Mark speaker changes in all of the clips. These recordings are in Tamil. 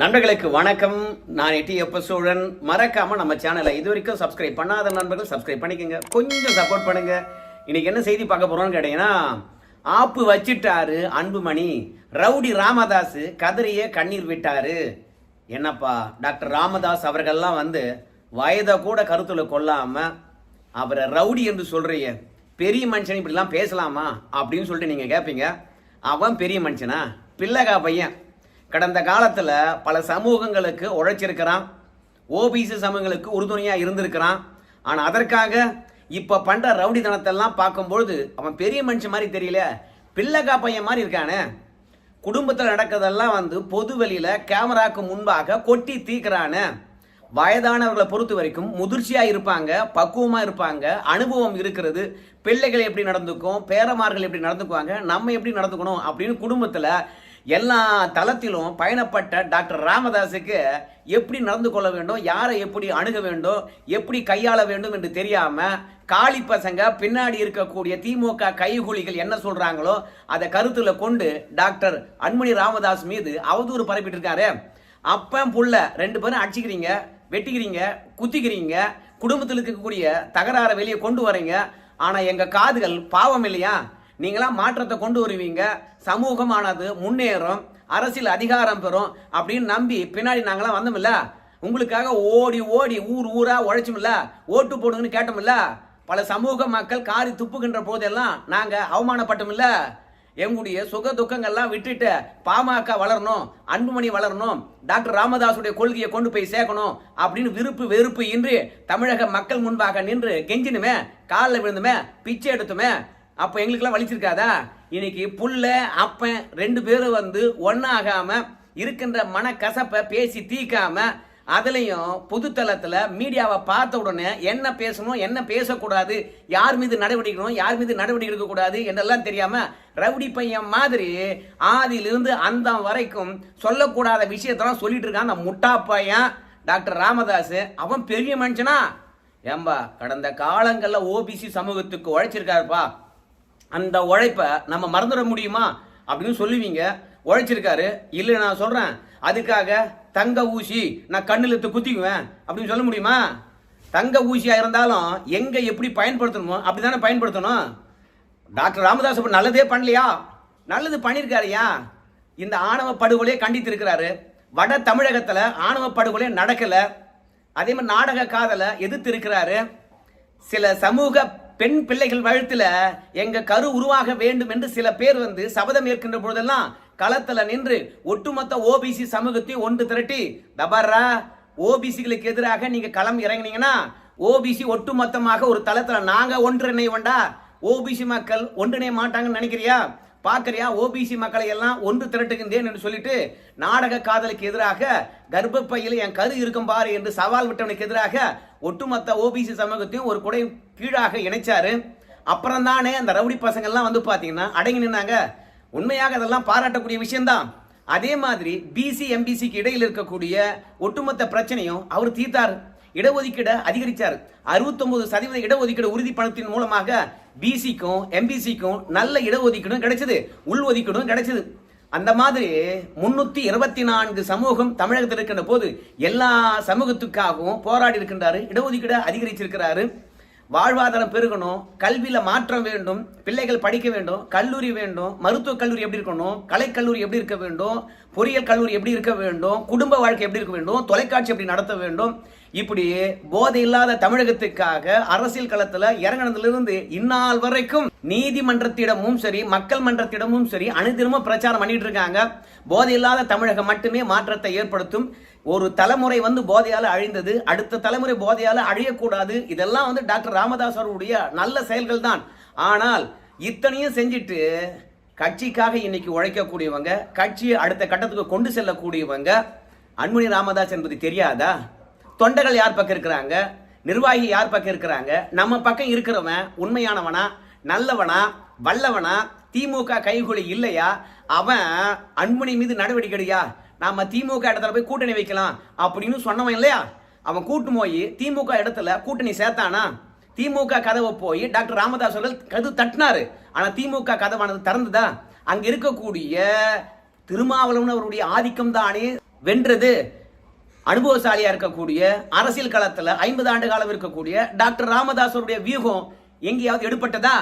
Speaker 1: நண்பர்களுக்கு வணக்கம். நான் எட்டி எப்ப சூழன் மறக்காம நம்ம சேனலை இது வரைக்கும் சப்ஸ்கிரைப் பண்ணாத நண்பர்கள் சப்ஸ்கிரைப் பண்ணிக்கோங்க. கொஞ்சம் சப்போர்ட் பண்ணுங்க. இன்னைக்கு என்ன செய்தி பார்க்க போறோம்னு கேட்டீங்கன்னா ஆப்பு வச்சிட்டாரு அன்புமணி. ரவுடி ராமதாஸ் கதறிய கண்ணீர் விட்டாரு. என்னப்பா டாக்டர் ராமதாஸ் அவர்கள்லாம் வந்து வயதை கூட கருத்துல கொள்ளாம அவரை ரவுடி என்று சொல்றீங்க. பெரிய மனுஷன் இப்படிலாம் பேசலாமா? அப்படின்னு சொல்லிட்டு நீங்க கேட்பீங்க அவன் பெரிய மனுஷனா? பிள்ளைகா பையன். கடந்த காலத்தில் பல சமூகங்களுக்கு உழைச்சிருக்கிறான். ஓபிசி சமூகங்களுக்கு உறுதுணையாக இருந்திருக்கிறான். ஆனால் அதற்காக இப்ப பண்ற ரவுடித்தனத்தெல்லாம் பார்க்கும்பொழுது அவன் பெரிய மனுஷன் மாதிரி தெரியல பிள்ளைக்கா பையன் மாதிரி இருக்கானே. குடும்பத்தில் நடக்கிறதெல்லாம் வந்து பொது வெளியில் கேமராக்கு முன்பாக கொட்டி தீக்குறானே. வயதானவர்களை பொறுத்த வரைக்கும் முதிர்ச்சியாக இருப்பாங்க பக்குவமாக இருப்பாங்க அனுபவம் இருக்கிறது. பிள்ளைகள் எப்படி நடந்துக்கும் பேரமார்கள் எப்படி நடந்துக்குவாங்க நம்ம எப்படி நடந்துக்கணும் அப்படின்னு குடும்பத்தில் எல்லா தளத்திலும் பயணப்பட்ட டாக்டர் ராமதாஸுக்கு எப்படி நடந்து கொள்ள வேண்டும் யாரை எப்படி அணுக வேண்டும் எப்படி கையாள வேண்டும் என்று தெரியாமல் காளி பசங்க பின்னாடி இருக்கக்கூடிய திமுக கைகூலிகள் என்ன சொல்கிறாங்களோ அதை கருத்தில் கொண்டு டாக்டர் அன்மணி ராமதாஸ் மீது அவதூறு பரப்பிட்டு இருக்காரு அப்போ புள்ள ரெண்டு பேரும் அடிச்சுக்கிறீங்க வெட்டிக்கிறீங்க குத்திக்கிறீங்க குடும்பத்தில் இருக்கக்கூடிய தகராறை வெளியே கொண்டு வரீங்க. ஆனால் எங்கள் காதுகள் பாவம் இல்லையா? நீங்களாம் மாற்றத்தை கொண்டு வருவீங்க. சமூகமானது முன்னேறும். அரசியல் அதிகாரம் பெறும் அப்படின்னு நம்பி பின்னாடி நாங்களாம் வந்தோம்ல. உங்களுக்காக ஓடி ஓடி ஊர் ஊரா உழைச்சோம்ல. ஓட்டு போடுங்கன்னு கேட்டோம்ல. பல சமூக மக்கள் காரி துப்புகின்ற போதெல்லாம் நாங்க அவமானப்பட்டோம்ல. எங்களுடைய சுக துக்கங்கள்லாம் விட்டுட்டு பாமக வளரணும் அன்புமணி வளரணும் டாக்டர் ராமதாசுடைய கொள்கையை கொண்டு போய் சேர்க்கணும் அப்படின்னு விருப்பு வெறுப்பு இன்றி தமிழக மக்கள் முன்பாக நின்று கெஞ்சினுமே காலில் விழுந்துமே பிச்சை எடுத்துமே அப்போ எங்களுக்கெல்லாம் வலிச்சிருக்காதா இன்னைக்கு புள்ள அப்பன் ரெண்டு பேரும் வந்து ஒன்றாகாமல் இருக்கின்ற மனக்கசப்பை பேசி தீக்காம அதுலேயும் பொதுத்தளத்துல மீடியாவை பார்த்த உடனே என்ன பேசணும் என்ன பேசக்கூடாது யார் மீது நடவடிக்கணும் யார் மீது நடவடிக்கை எடுக்கக்கூடாது என்றெல்லாம் தெரியாமல் ரவுடி பையன் மாதிரி ஆதியிலிருந்து அந்த வரைக்கும் சொல்லக்கூடாத விஷயத்தெல்லாம் சொல்லிட்டு இருக்கான் அந்த முட்டா பையன். டாக்டர் ராமதாஸ் அவன் பெரிய மனுஷனா. ஏம்பா கடந்த காலங்களில் ஓபிசி சமூகத்துக்கு உழைச்சிருக்காருப்பா. அந்த உழைப்பை நம்ம மறந்துட முடியுமா? அப்படின்னு சொல்லுவீங்க. உழைச்சிருக்காரு. இல்லை நான் சொல்கிறேன் அதுக்காக தங்க ஊசி நான் கண்ணில் எடுத்து குத்திக்குவேன். அப்படின்னு சொல்ல முடியுமா? தங்க ஊசியாக இருந்தாலும் எங்கே எப்படி பயன்படுத்தணுமோ அப்படி தானே பயன்படுத்தணும்? டாக்டர் ராமதாஸ் இப்போ நல்லதே பண்ணலையா? நல்லது பண்ணியிருக்காருயா இந்த ஆணவ படுகொலையை கண்டித்திருக்கிறாரு. வட தமிழகத்தில் ஆணவ படுகொலை நடக்கலை. அதே மாதிரி நாடக காதலை எதிர்த்து இருக்கிறாரு. சில சமூக பெண் பிள்ளைகள் வழத்தில் எங்க கரு உருவாக வேண்டும் என்று சில பேர் வந்து சபதம் ஏற்கின்ற பொழுதெல்லாம் களத்தில் நின்று ஒட்டுமொத்த ஓபிசி சமூகத்தையும் ஒன்று திரட்டி தபர்ரா ஓபிசிகளுக்கு எதிராக நீங்க களம் இறங்கினீங்கன்னா ஓபிசி ஒட்டுமொத்தமாக ஒரு தளத்தில் நாங்க ஒன்றிணை வேண்டா ஓபிசி மக்கள் ஒன்றிணைய மாட்டாங்கன்னு நினைக்கிறியா? பார்க்குறியா? ஓபிசி மக்களை எல்லாம் ஒன்று திரட்டுகின்றேன் என்று சொல்லிட்டு நாடக காதலுக்கு எதிராக கர்ப்பப்பையில் என் கரு இருக்கும் பாரு என்று சவால் விட்டவனுக்கு எதிராக ஒட்டுமொத்த ஓபிசி சமூகத்தையும் ஒரு குடை கீழாக இணைச்சாரு. அப்புறம் தானே அந்த ரவுடி பசங்கள்லாம் வந்து பார்த்தீங்கன்னா அடங்கி நின்னாங்க. உண்மையாக அதெல்லாம் பாராட்டக்கூடிய விஷயம்தான். அதே மாதிரி பிசி எம்பிசிக்கு இடையில் இருக்கக்கூடிய ஒட்டுமொத்த பிரச்சனையும் அவர் தீர்த்தார். இடஒதுக்கீடு அதிகரிச்சார். 69% சதவீத இடஒதுக்கீடு உறுதி பணத்தின் மூலமாக பிசிக்கும் எம்பிசிக்கும் நல்ல இடஒதுக்கீடும் கிடைச்சது. உள் ஒதுக்கீடும் கிடைச்சது. அந்த மாதிரி முன்னூத்தி இருபத்தி நான்கு சமூகம் தமிழகத்தில் இருக்கின்ற போது எல்லா சமூகத்துக்காகவும் போராடி இருக்கின்றாரு இடஒதுக்கீடு அதிகரிச்சிருக்கிறாரு. வாழ்வாதாரம் பெருகணும் கல்வியில மாற்றம் வேண்டும் பிள்ளைகள் படிக்க வேண்டும் கல்லூரி வேண்டும் மருத்துவக் கல்லூரி எப்படி இருக்கணும் கலைக்கல்லூரி எப்படி இருக்க வேண்டும் பொறியியல் கல்லூரி எப்படி இருக்க வேண்டும் குடும்ப வாழ்க்கை எப்படி இருக்க வேண்டும் தொலைக்காட்சி எப்படி நடத்த வேண்டும் இப்படி போதை இல்லாத தமிழகத்துக்காக அரசியல் களத்துல இறங்கினதிலிருந்து இந்நாள் வரைக்கும் நீதிமன்றத்திடமும் சரி மக்கள் மன்றத்திடமும் சரி அனுதினமும் பிரச்சாரம் பண்ணிட்டு இருக்காங்க. போதை இல்லாத தமிழகம் மட்டுமே மாற்றத்தை ஏற்படுத்தும். ஒரு தலைமுறை வந்து போதையால் அழிந்தது அடுத்த தலைமுறை போதையால் அழியக்கூடாது. இதெல்லாம் வந்து டாக்டர் ராமதாஸ் அவருடைய நல்ல செயல்கள் தான் ஆனால் இத்தனையும் செஞ்சுட்டு கட்சிக்காக இன்னைக்கு உழைக்கக்கூடியவங்க கட்சியை அடுத்த கட்டத்துக்கு கொண்டு செல்லக்கூடியவங்க அன்மணி ராமதாஸ் என்பது தெரியாதா? தொண்டர்கள் யார் பக்கம் இருக்கிறாங்க? நிர்வாகி யார் பக்கம் இருக்கிறாங்க? நம்ம பக்கம் இருக்கிறவன் உண்மையானவனா நல்லவனா வல்லவனா திமுக கைகொலி இல்லையா? அவன் அன்புணி மீது நடவடிக்கை எடுயா நாம திமுக இடத்துல போய் கூட்டணி வைக்கலாம் அப்படின்னு சொன்னவன் இல்லையா? அவன் கூட்டு போய் திமுக இடத்துல கூட்டணி சேர்த்தானா? திமுக கதவை போய் டாக்டர் ராமதாஸ் அவர்கள் கது தட்டினாரு. ஆனா திமுக கதவானது திறந்துதா? அங்க இருக்கக்கூடிய திருமாவளவன் அவருடைய ஆதிக்கம் தானே வென்றது. அனுபவசாலியா இருக்கக்கூடிய அரசியல் களத்துல ஐம்பது ஆண்டு காலம் இருக்கக்கூடிய டாக்டர் ராமதாசருடைய வியூகம் எங்கேயாவது எடுப்பட்டதா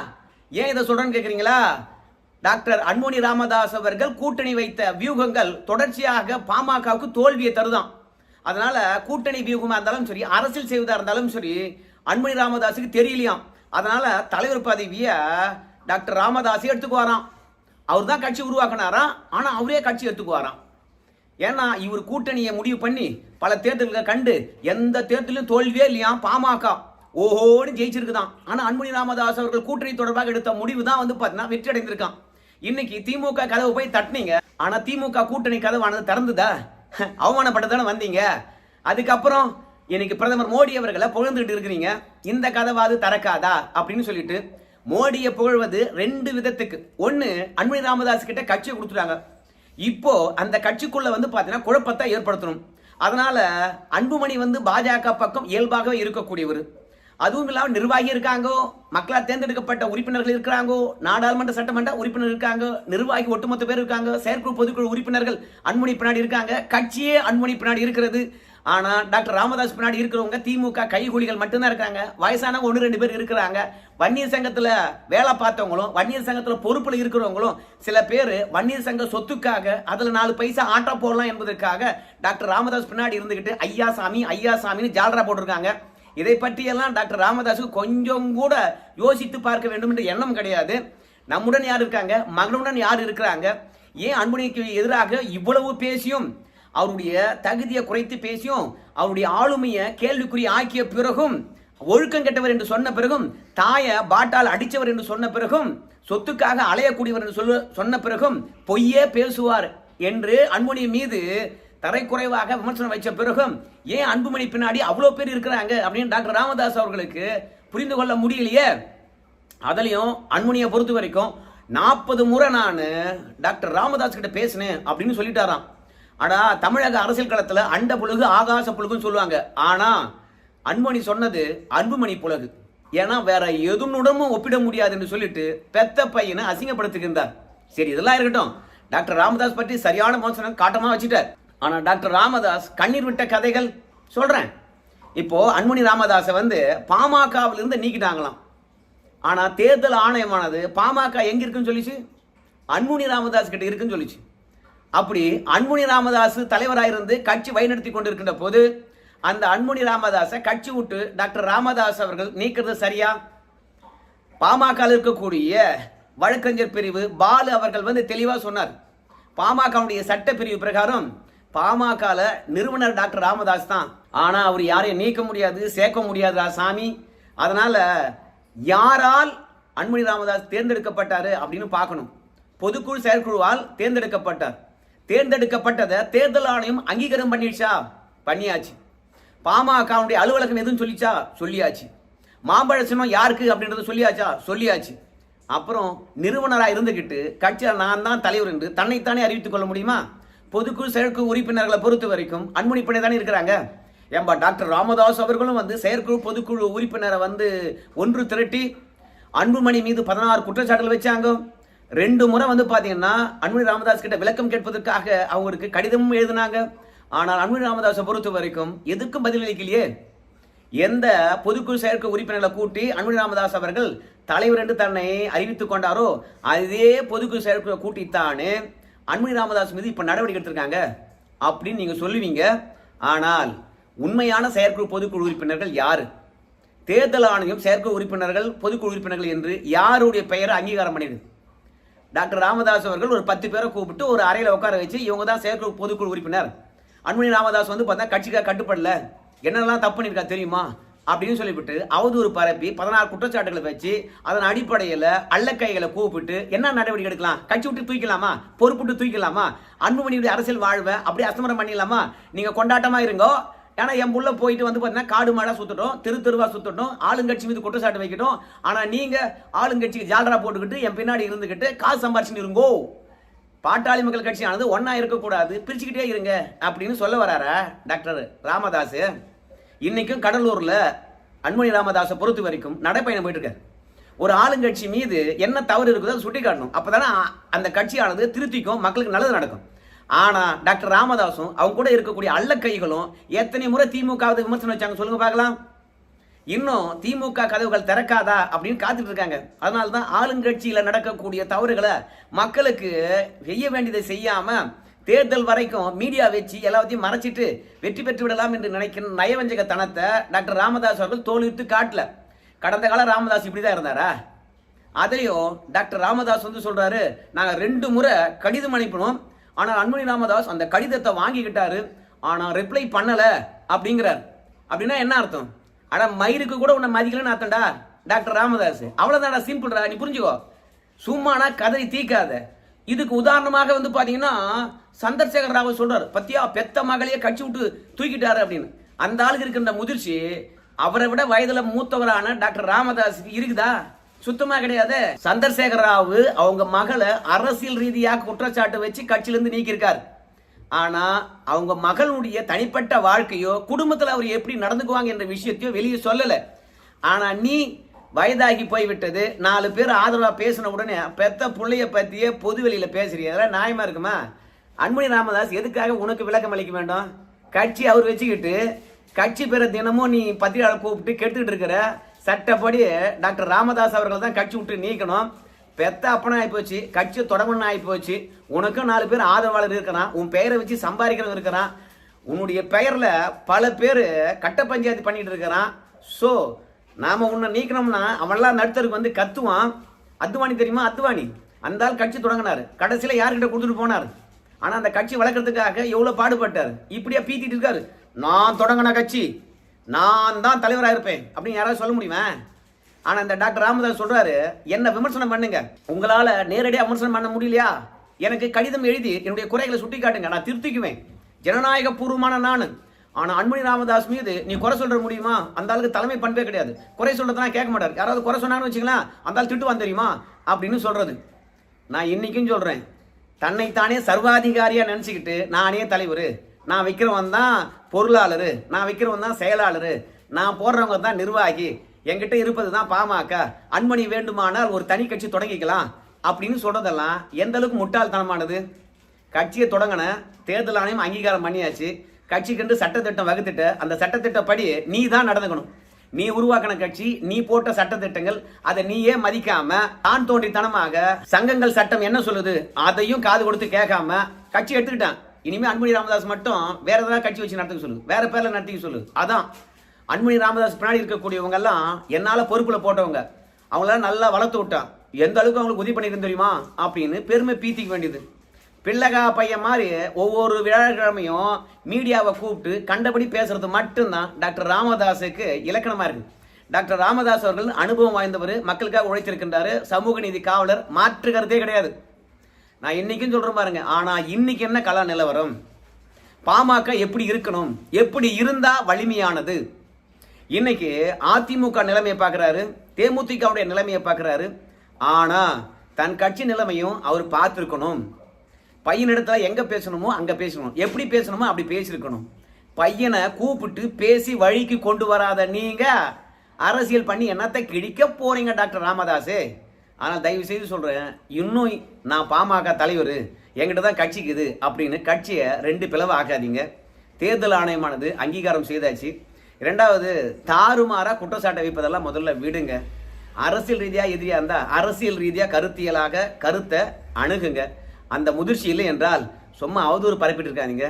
Speaker 1: ஏன் இதை சொல்றேன்னு கேக்குறீங்களா? டாக்டர் அன்மோனி ராமதாஸ் அவர்கள் கூட்டணி வைத்த வியூகங்கள் தொடர்ச்சியாக பாமகவுக்கு தோல்வியை தருதான். அதனால கூட்டணி வியூகமா இருந்தாலும் சரி அரசியல் செய்வதா இருந்தாலும் சரி அன்புமணி ராமதாஸுக்கு தெரியலையாம். அதனால தலைவர் பதவிய டாக்டர் ராமதாஸ் எடுத்துக்குவாராம். அவர் தான் கட்சி உருவாக்கினாராம் ஆனா அவரே கட்சி எடுத்துக்குவாராம். ஏன்னா இவர் கூட்டணியை முடிவு பண்ணி பல தேர்தல்களை கண்டு எந்த தேர்தலும் தோல்வியே இல்லையா? பாமக. ஓஹோன்னு ஜெயிச்சிருக்குதான். ஆனால் அன்புமணி ராமதாஸ் அவர்கள் கூட்டணி தொடர்பாக எடுத்த முடிவு தான் வந்து பார்த்தீங்கன்னா வெற்றி அடைந்திருக்கான் இன்னைக்கு திமுக கதவு போய் தட்டினீங்க. ஆனா திமுக கூட்டணி கதவானது திறந்துதா? அவமானப்பட்டு தானே வந்தீங்க. அதுக்கப்புறம் இன்னைக்கு பிரதமர் மோடி அவர்களை புகழ்ந்துட்டு இருக்கிறீங்க. இந்த கதவாது திறக்காதா? அப்படின்னு சொல்லிட்டு மோடியை புகழ்வது ரெண்டு விதத்துக்கு. ஒன்று அன்புமணி ராமதாஸ் கிட்ட கட்சியை கொடுத்துட்டாங்க. இப்போ அந்த கட்சிக்குள்ள வந்து பார்த்தீங்கன்னா குழப்பத்தை ஏற்படுத்தணும். அதனால அன்புமணி வந்து பாஜக பக்கம் இயல்பாகவே இருக்கக்கூடியவர். அதுவும் இல்லாமல் நிர்வாகி இருக்காங்கோ மக்களால் தேர்ந்தெடுக்கப்பட்ட உறுப்பினர்கள் இருக்கிறாங்கோ நாடாளுமன்ற சட்டமன்ற உறுப்பினர் இருக்காங்க நிர்வாகி ஒட்டுமொத்த பேர் இருக்காங்க செயற்குழு பொதுக்குழு உறுப்பினர்கள் அன்புமணி பின்னாடி இருக்காங்க. கட்சியே அன்புமணி பின்னாடி இருக்கிறது. ஆனால் டாக்டர் ராமதாஸ் பின்னாடி இருக்கிறவங்க திமுக கைகூலிகள் மட்டும்தான் இருக்காங்க வயசானவங்க ஒன்று ரெண்டு பேர் இருக்கிறாங்க. வன்னியர் சங்கத்தில் வேலை பார்த்தவங்களும் வன்னியர் சங்கத்தில் பொறுப்பில் இருக்கிறவங்களும் சில பேர் வன்னியர் சங்க சொத்துக்காக அதில் நாலு பைசா ஆட்டோ போடலாம் என்பதற்காக டாக்டர் ராமதாஸ் பின்னாடி இருந்துக்கிட்டு ஐயா சாமி ஐயா சாமின்னு ஜால்ரா போட்டிருக்காங்க. இதை பற்றியெல்லாம் டாக்டர் ராமதாஸுக்கு கொஞ்சம் கூட யோசித்து பார்க்க வேண்டும் என்ற எண்ணம் கிடையாது. நம்முடன் யார் இருக்காங்க? மகனுடன் யார் இருக்கிறாங்க? ஏன் அன்புணிக்கு எதிராக இவ்வளவு பேசியும் அவருடைய தகுதியை குறைத்து பேசியும் அவருடைய ஆளுமையை கேள்விக்குறி ஆக்கிய பிறகும் ஒழுக்கம் கெட்டவர் என்று சொன்ன பிறகும் தாயை பாட்டால் அடித்தவர் என்று சொன்ன பிறகும் சொத்துக்காக அலையக்கூடியவர் என்று சொல்ல சொன்ன பிறகும் பொய்யே பேசுவார் என்று அன்புமணி மீது தரைக்குறைவாக விமர்சனம் வைத்த பிறகும் ஏன் அன்புமணி பின்னாடி அவ்வளோ பேர் இருக்கிறாங்க அப்படின்னு டாக்டர் ராமதாஸ் அவர்களுக்கு புரிந்து கொள்ள முடியலையே? அதுலேயும் அன்புமணியை பொறுத்த வரைக்கும் நாற்பது முறை நான் டாக்டர் ராமதாஸ் கிட்ட பேசினேன் அப்படின்னு சொல்லிட்டாராம். ஆனால் தமிழக அரசியல் களத்தில் அண்ட புழுகு ஆகாச புழுகுன்னு சொல்லுவாங்க. ஆனால் அன்புமணி சொன்னது அன்புமணி புலகு ஏன்னா வேற எதுனுடமும் ஒப்பிட முடியாதுன்னு சொல்லிட்டு பெத்த பையனை அசிங்கப்படுத்துகின்றார் சரி இதெல்லாம் இருக்கட்டும். டாக்டர் ராமதாஸ் பற்றி சரியான மோசனம் காட்டமாக வச்சுட்டார். ஆனால் டாக்டர் ராமதாஸ் கண்ணீர் விட்ட கதைகள் சொல்கிறேன் இப்போ அன்புமணி ராமதாஸை வந்து பாமகவிலிருந்து நீக்கிட்டாங்களாம். ஆனால் தேர்தல் ஆணையமானது பாமக எங்கே இருக்குன்னு சொல்லிச்சு? அன்புமணி ராமதாஸ் கிட்ட இருக்குன்னு சொல்லிச்சு. அப்படி அன்புமணி ராமதாஸ் தலைவராயிருந்து கட்சி வழிநடத்தி கொண்டிருக்கின்ற போது அந்த அன்புமணி ராமதாஸை கட்சி விட்டு டாக்டர் ராமதாஸ் அவர்கள் நீக்கிறது சரியா? பாமக இருக்கக்கூடிய வழக்கறிஞர் பிரிவு பாலு அவர்கள் வந்து தெளிவாக சொன்னார். பாமகவுடைய சட்ட பிரிவு பிரகாரம் பாமகல நிறுவனர் டாக்டர் ராமதாஸ் தான். ஆனால் அவர் யாரையும் நீக்க முடியாது சேர்க்க முடியாது சாமி. அதனால் யாரால் அன்புமணி ராமதாஸ் தேர்ந்தெடுக்கப்பட்டார் அப்படின்னு பார்க்கணும். பொதுக்குழு செயற்குழுவால் தேர்ந்தெடுக்கப்பட்டார். தேர்ந்தெடுக்கப்பட்டதை தேர்தல் ஆணையம் அங்கீகாரம் பண்ணிடுச்சா? பண்ணியாச்சு. பாமகவுடைய அலுவலகம் எதுவும் சொல்லிச்சா? சொல்லியாச்சு. மாம்பழ சின்னம் யாருக்கு அப்படின்றத சொல்லியாச்சா? சொல்லியாச்சு. அப்புறம் நிறுவனராக இருந்துக்கிட்டு கட்சியில் நான் தான் தலைவர் என்று தன்னைத்தானே அறிவித்துக் கொள்ள முடியுமா? பொதுக்குழு செயற்குழு உறுப்பினர்களை பொறுத்த வரைக்கும் அன்புமணி பண்ணி தானே இருக்கிறாங்க. ஏன்பா டாக்டர் ராமதாஸ் அவர்களும் வந்து செயற்குழு பொதுக்குழு உறுப்பினரை வந்து ஒன்று திரட்டி அன்புமணி மீது பதினாறு குற்றச்சாட்டுகள் வச்சாங்க. ரெண்டு முறை வந்து பார்த்தீங்கன்னா அன்புமணி ராமதாஸ் கிட்ட விளக்கம் கேட்பதற்காக அவங்களுக்கு கடிதமும் எழுதினாங்க. ஆனால் அன்புமணி ராமதாஸை பொறுத்த வரைக்கும் எதுக்கும் பதிலளிக்கலையே எந்த பொதுக்குழு செயற்கை உறுப்பினர்களை கூட்டி அன்புமணி ராமதாஸ் அவர்கள் தலைவர் என்று தன்னை அறிவித்துக் கொண்டாரோ அதே பொதுக்குழு செயற்குழு கூட்டித்தானே அன்புமணி ராமதாஸ் மீது இப்போ நடவடிக்கை எடுத்திருக்காங்க அப்படின்னு நீங்கள் சொல்லுவீங்க. ஆனால் உண்மையான செயற்குழு பொதுக்குழு உறுப்பினர்கள் யார்? தேர்தல் ஆணையம் செயற்குழு உறுப்பினர்கள் பொதுக்குழு உறுப்பினர்கள் என்று யாருடைய பெயரை அங்கீகாரம் பண்ணிடுது? டாக்டர் ராமதாஸ் அவர்கள் ஒரு பத்து பேரை கூப்பிட்டு ஒரு அறையில் உட்கார வச்சு இவங்க தான் செயற்குழு பொதுக்குழு உறுப்பினர். அன்புமணி ராமதாஸ் வந்து பார்த்தா கட்சிக்காக கட்டுப்படல. என்னெல்லாம் தப்பு பண்ணியிருக்கா தெரியுமா? அப்படின்னு சொல்லிவிட்டு அவதூறு பரப்பி பதினாறு குற்றச்சாட்டுகளை வச்சு அதன் அடிப்படையில் அல்லக்கைகளை கூப்பிட்டு என்ன நடவடிக்கை எடுக்கலாம்? கட்சி விட்டு தூக்கலாமா பொறுப்புட்டு தூக்கலாமா அன்புமணியுடைய அரசியல் வாழ்வை அப்படியே அஸ்தமரம் பண்ணிடலாமா? நீங்கள் கொண்டாட்டமாக இருங்கோ. ஏன்னா என் புள்ள போயிட்டு வந்து பார்த்தீங்கன்னா காடு மழை சுற்றட்டும் தெரு தெருவாக சுற்றட்டும் ஆளுங்கட்சி மீது குற்றச்சாட்டு வைக்கட்டும். ஆனால் நீங்கள் ஆளுங்கட்சிக்கு ஜாலரா போட்டுக்கிட்டு என் பின்னாடி இருந்துக்கிட்டு காசு சம்பாரிச்சுன்னு இருங்கோ. பாட்டாளி மக்கள் கட்சியானது ஒன்றா இருக்கக்கூடாது பிரிச்சுக்கிட்டே இருங்க அப்படின்னு சொல்ல வராரா டாக்டர் ராமதாஸ் இன்னைக்கும் கடலூரில் அன்புமணி ராமதாஸை பொறுத்த வரைக்கும் நடைப்பயணம் போயிட்டு இருக்காரு. ஒரு ஆளுங்கட்சி மீது என்ன தவறு இருக்குதோ அதை சுட்டி காட்டணும் அப்பதானே அந்த கட்சியானது திருத்திக்கும் மக்களுக்கு நல்லது நடக்கும். ஆனால் டாக்டர் ராமதாஸும் அவங்க கூட இருக்கக்கூடிய அள்ளக்கைகளும் எத்தனை முறை திமுக விமர்சனம் வச்சாங்க சொல்லுங்க பார்க்கலாம். இன்னும் திமுக கதவுகள் திறக்காதா அப்படின்னு காத்துட்டு இருக்காங்க. அதனால தான் ஆளுங்கட்சியில் நடக்கக்கூடிய தவறுகளை மக்களுக்கு செய்ய வேண்டியதை செய்யாமல் தேர்தல் வரைக்கும் மீடியா வச்சு எல்லாத்தையும் மறைச்சிட்டு வெற்றி பெற்று விடலாம் என்று நினைக்கிற நயவஞ்சகத்தனத்தை டாக்டர் ராமதாஸ் அவர்கள் தோல்வித்து காட்டல. கடந்த கால ராமதாஸ் இப்படி தான் இருந்தாரா? அதையும் டாக்டர் ராமதாஸ் வந்து சொல்கிறாரு நாங்கள் ரெண்டு முறை கடிதம் அனுப்பினோம். ஆனால் அன்புமணி ராமதாஸ் அந்த கடிதத்தை வாங்கிக்கிட்டாரு ஆனால் ரிப்ளை பண்ணலை அப்படிங்கிறார். அப்படின்னா என்ன அர்த்தம்? ஆனால் மயிருக்கு கூட உன்னை மதிக்கலன்னு அர்த்தம்டா டாக்டர் ராமதாஸ். அவ்வளோதான்டா சிம்பிள்டா நீ புரிஞ்சுக்கோ. சும்மானா கதறி தீக்காத. இதுக்கு உதாரணமாக வந்து பார்த்தீங்கன்னா சந்திரசேகர் ராவ் சொல்றாரு பத்தியா பெத்த மகளையே கட்சி விட்டு தூக்கிட்டாரு அப்படின்னு. அந்த ஆளுக்கு இருக்கின்ற முதிர்ச்சி அவரை விட வயதில் மூத்தவரான டாக்டர் ராமதாஸ் இருக்குதா? சுத்தமா கிடையாது. சந்திரசேகர ராவ் அவங்க மகளை அரசியல் ரீதியாக குற்றச்சாட்டு வச்சு கட்சியிலிருந்து நீக்கியிருக்காரு. ஆனா அவங்க மகளுடைய தனிப்பட்ட வாழ்க்கையோ குடும்பத்தில் அவர் எப்படி நடந்துக்குவாங்க என்ற விஷயத்தையோ வெளியே சொல்லல. ஆனா நீ வயதாகி போய்விட்டது நாலு பேர் ஆதரவாக பேசின உடனே பெத்த பிள்ளைய பத்தியே பொது வெளியில பேசுறீங்க அதெல்லாம் நியாயமா இருக்குமா? அன்புமணி ராமதாஸ் எதுக்காக உனக்கு விளக்கம் அளிக்க வேண்டும்? கட்சி அவர் வச்சுக்கிட்டு கட்சி பெற தினமும் நீ பத்திரிகையாளர் கூப்பிட்டு கெடுத்துக்கிட்டு இருக்கிற சட்டப்படி டாக்டர் ராமதாஸ் அவர்கள் தான் கட்சி விட்டு நீக்கணும். பெத்த அப்பனா ஆகிப்போச்சு கட்சி தொடங்கணும் ஆகிப்போச்சு உனக்கும் நாலு பேர் ஆதரவாளர் இருக்கிறான் உன் பெயரை வச்சு சம்பாதிக்கிறவங்க இருக்கிறான் உன்னுடைய பெயரில் பல பேர் கட்ட பஞ்சாயத்து பண்ணிட்டு இருக்கிறான் ஸோ நாம் உன்னை நீக்கணும்னா அவன்லாம் நடுத்தருக்கு வந்து கத்துவான். அத்துவாணி தெரியுமா? அத்துவாணி அந்த ஆள் கட்சி தொடங்கினார். கடைசியில் யார்கிட்ட கொடுத்துட்டு போனார்? ஆனால் அந்த கட்சி வளர்க்குறதுக்காக எவ்வளோ பாடுபட்டார்? இப்படியா பீத்திட்டு இருக்காரு. நான் தொடங்கின கட்சி. நான் தான் தலைவராக இருப்பேன் அப்படின்னு யாராவது சொல்ல முடியுமா? ஆனால் இந்த டாக்டர் ராமதாஸ் சொல்கிறாரு என்ன விமர்சனம் பண்ணுங்க. உங்களால் நேரடியாக விமர்சனம் பண்ண முடியலையா? எனக்கு கடிதம் எழுதி என்னுடைய குறைகளை சுட்டி காட்டுங்க நான் திருத்திக்குவேன். ஜனநாயக பூர்வமான நான். ஆனால் அன்புமணி ராமதாஸ் மீது நீ குறை சொல்ற முடியுமா? அந்த அளவுக்கு தலைமை பண்பே கிடையாது. குறை சொல்றதுலாம் கேட்க மாட்டார். யாராவது குறை சொன்னான்னு வச்சுக்கலாம் அந்த ஆள் திட்டுவான் தெரியுமா? அப்படின்னு சொல்றது. நான் இன்னைக்கும் சொல்றேன். தன்னைத்தானே சர்வாதிகாரியாக நினச்சிக்கிட்டு நானே தலைவர். நான் விற்கிறவன் தான் பொருளாளர் நான் விற்கிறவன் தான் செயலாளர் நான் போடுறவங்க தான் நிர்வாகி என்கிட்ட இருப்பது தான் பாமக. அன்பணி வேண்டுமானால் ஒரு தனி கட்சி தொடங்கிக்கலாம் அப்படின்னு சொல்கிறதெல்லாம் எந்த அளவுக்கு முட்டாள்தனமானது? கட்சியை தொடங்கின தேர்தல் ஆணையம் அங்கீகாரம் பண்ணியாச்சு. கட்சிக்கென்று சட்டத்திட்டம் வகுத்துட்ட அந்த சட்டத்திட்டப்படி நீ தான் நடந்துக்கணும். நீ உருவாக்கின கட்சி நீ போட்ட சட்டத்திட்டங்கள் அதை நீயே மதிக்காம தான் தோன்றித்தனமாக சங்கங்கள் சட்டம் என்ன சொல்லுது? அதையும் காது கொடுத்து கேட்காம கட்சி எடுத்துக்கிட்டான். இனிமே அன்புமணி ராமதாஸ் மட்டும் வேற ஏதாவது கட்சி வச்சு நடத்துக்க சொல்லு. வேற பேர்ல நடத்திக்க சொல்லு. அதான். அன்புமணி ராமதாஸ் பின்னாடி இருக்கக்கூடியவங்க எல்லாம் என்னால பொறுப்புல போட்டவங்க. அவங்களாம் நல்லா வளர்த்து விட்டான் எந்த அளவுக்கு அவங்களுக்கு உதவி பண்ணியிருந்தேன் தெரியுமா? அப்படின்னு பெருமை பீத்திக்க வேண்டியது. பிள்ளைகா பையன் மாதிரி ஒவ்வொரு வியாழக்கிழமையும் மீடியாவை கூப்பிட்டு கண்டபடி பேசுறது மட்டும்தான் டாக்டர் ராமதாஸுக்கு இலக்கணமா இருக்கு. டாக்டர் ராமதாஸ் அவர்கள் அனுபவம் வாய்ந்தவர் மக்களுக்காக உழைத்திருக்கின்றாரு சமூக நீதி காவலர் மாற்று கருத்தே கிடையாது. நான் இன்னைக்கும் சொல்றேன் பாருங்க. ஆனா இன்னைக்கு என்ன கலா நிலவரம்? பாமக எப்படி இருக்கணும்? எப்படி இருந்தா வலிமையானது? இன்னைக்கு அதிமுக நிலைமையை பார்க்குறாரு. தேமுதிகவுடைய நிலைமையை பார்க்குறாரு. ஆனால் தன் கட்சி நிலைமையும் அவர் பார்த்துருக்கணும். பையனிடத்துல எங்கே பேசணுமோ அங்கே பேசணும். எப்படி பேசணுமோ அப்படி பேசியிருக்கணும். பையனை கூப்பிட்டு பேசி வழிக்கு கொண்டு வராத நீங்கள் அரசியல் பண்ணி என்னத்தை கிழிக்க போகிறீங்க டாக்டர் ராமதாஸே ஆனால் தயவு செய்து சொல்கிறேன் இன்னும் நான் பாமக தலைவர் என்கிட்ட தான் கட்சிக்குது அப்படின்னு கட்சியை ரெண்டு பிளவு ஆக்காதீங்க. தேர்தல் ஆணையமானது அங்கீகாரம் செய்தாச்சு. ரெண்டாவது தாறுமாறாக குற்றச்சாட்டை வைப்பதெல்லாம் முதல்ல விடுங்க. அரசியல் ரீதியாக எதிரியாக இருந்தால் அரசியல் ரீதியாக கருத்தியலாக கருத்தை அணுகுங்க. அந்த முதிர்ச்சி இல்லை என்றால் சும்மா அவதூறு பரப்பிட்டு இருக்காதீங்க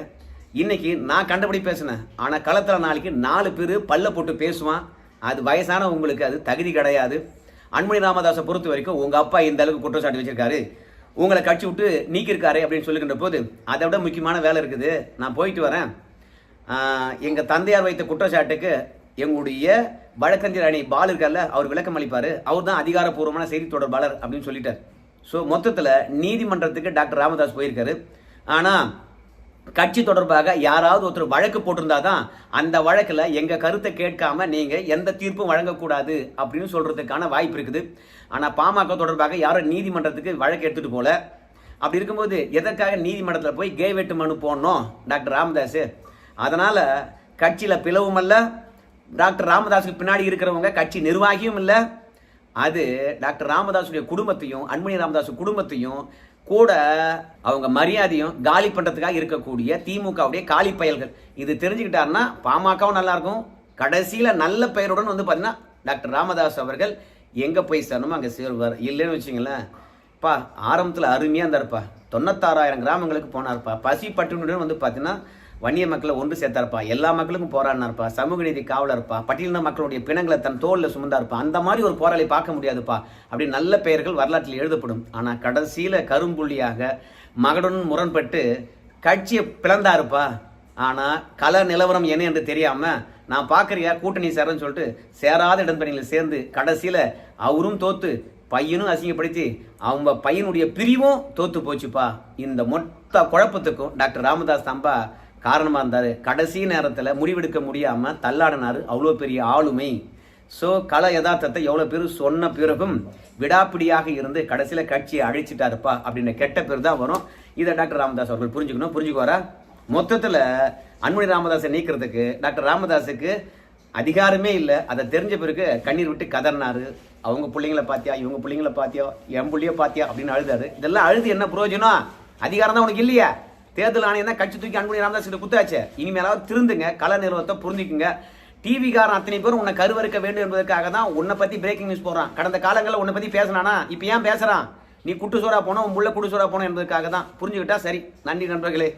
Speaker 1: இன்னைக்கு நான் கண்டபடி பேசினேன். ஆனால் களத்துல நாளைக்கு நாலு பேர் பல்ல போட்டு பேசுவான். அது வயசான உங்களுக்கு அது தகுதி கிடையாது. அன்புமணி ராமதாஸை பொறுத்த வரைக்கும் உங்கள் அப்பா இந்த அளவுக்கு குற்றச்சாட்டு வச்சிருக்காரு. உங்களை கட்சி விட்டு நீக்கியிருக்காரு அப்படின்னு சொல்லுகின்ற போது அதை விட முக்கியமான வேலை இருக்குது. நான் போயிட்டு வரேன். எங்கள் தந்தையார் வைத்த குற்றச்சாட்டுக்கு எங்களுடைய வழக்கறிஞர் அணி பால் இருக்கார்ல அவர் விளக்கம் அளிப்பார். அவர் தான் அதிகாரப்பூர்வமான செய்தி தொடர்பாளர் அப்படின்னு சொல்லிட்டார். ஸோ மொத்தத்தில் நீதிமன்றத்துக்கு டாக்டர் ராமதாஸ் போயிருக்காரு. ஆனால் கட்சி தொடர்பாக யாராவது ஒருத்தர் வழக்கு போட்டிருந்தா தான் அந்த வழக்கில் எங்கள் கருத்தை கேட்காம நீங்கள் எந்த தீர்ப்பும் வழங்கக்கூடாது அப்படின்னு சொல்கிறதுக்கான வாய்ப்பு இருக்குது. ஆனால் பாமக தொடர்பாக யாரும் நீதிமன்றத்துக்கு வழக்கு எடுத்துகிட்டு போகல அப்படி இருக்கும்போது எதற்காக நீதிமன்றத்தில் போய் கே வெட்டு மனு போடணும் டாக்டர் ராமதாஸ் அதனால் கட்சியில் பிளவும் அல்ல. டாக்டர் ராமதாஸுக்கு பின்னாடி இருக்கிறவங்க கட்சி நிர்வாகியும் இல்லை. அது டாக்டர் ராமதாஸுடைய குடும்பத்தையும் அன்புமணி ராமதாஸ் குடும்பத்தையும் கூட அவங்க மரியாதையும் காலி பண்ணுறதுக்காக இருக்கக்கூடிய திமுகவுடைய காலி பயல்கள். இது தெரிஞ்சுக்கிட்டாருன்னா பாமகவும் நல்லாயிருக்கும். கடைசியில் நல்ல பெயருடன் வந்து பார்த்தீங்கன்னா டாக்டர் ராமதாஸ் அவர்கள் எங்கே போய் சேரணுமோ அங்கே சேருவார். இல்லைன்னு வச்சுங்களேன் பா ஆரம்பத்தில் அருமையாக இருந்தார்ப்பா. தொண்ணூத்தாறாயிரம் கிராமங்களுக்கு போனார்ப்பா. பசி பட்டினுடன் வந்து பார்த்தீங்கன்னா வன்னிய மக்களை ஒன்று சேர்த்தாருப்பா எல்லா மக்களுக்கும் போராடினார்ப்பா சமூக நீதி காவலர்ப்பா பட்டியலின மக்களுடைய பிணங்களை தன் தோளில் சுமந்தாருப்பா அந்த மாதிரி ஒரு போராளி பார்க்க முடியாதுப்பா அப்படி நல்ல பெயர்கள் வரலாற்றில் எழுதப்படும். ஆனால் கடைசியில் கரும்புள்ளியாக மகனுடன் முரண்பட்டு கட்சியை பிளந்தாருப்பா ஆனால் கல நிலவரம் என்ன என்று தெரியாமல் நான் பார்க்குறியா கூட்டணி சேரன்னு சொல்லிட்டு சேராத இடம்பெண்களில் சேர்ந்து கடைசியில் அவரும் தோத்து பையனும் அசிங்கப்படுத்தி அவங்க பையனுடைய பிரிவும் தோத்து போச்சுப்பா. இந்த மொத்த குழப்பத்துக்கும் டாக்டர் ராமதாஸ் தாம்பா காரணமாக இருந்தார். கடைசி நேரத்தில் முடிவெடுக்க முடியாமல் தள்ளாடினார். அவ்வளோ பெரிய ஆளுமை. ஸோ கல யதார்த்தத்தை எவ்வளோ பேர் சொன்ன பிறகும் விடாப்பிடியாக இருந்து கடைசியில் கட்சியை அழிச்சிட்டாருப்பா அப்படின்ற கெட்ட பேர் தான் வரும். இதை டாக்டர் ராமதாஸ் அவர்கள் புரிஞ்சுக்கணும். புரிஞ்சுக்குவாரா? மொத்தத்தில் அன்புமணி ராமதாஸை நீக்கிறதுக்கு டாக்டர் ராமதாஸுக்கு அதிகாரமே இல்லை. அதை தெரிஞ்ச பிறகு கண்ணீர் விட்டு கதறினாரு. அவங்க பிள்ளைங்கள பார்த்தியா இவங்க பிள்ளைங்கள பார்த்தியா என் பிள்ளைய பார்த்தியா அப்படின்னு அழுதாரு. இதெல்லாம் அழுது என்ன பிரயோஜனம்? அதிகாரம் தான் உனக்கு இல்லையா. தேர்தல் ஆணையம் தான் கட்சி தூக்கி அன்புமணி ராமதாஸ் கிட்ட குத்தாச்சு இனிமேலாவது திருந்துங்க கல நிறுவனத்தை புரிஞ்சுக்குங்க. டிவிக்காரன் அத்தனை பேரும் உன்னை கருவறுக்க வேண்டும் என்பதற்காக தான் உன்னை பற்றி பிரேக்கிங் நியூஸ் போடுறான். கடந்த காலங்களில் உன்னை பற்றி பேசினானா? இப்போ ஏன் பேசுகிறான் நீ குட்டு சோறா போனோம் உன் முள்ள குட்டு சோறா போனோம் என்பதற்காக தான். புரிஞ்சுக்கிட்டா சரி. நன்றி நண்பர்களே.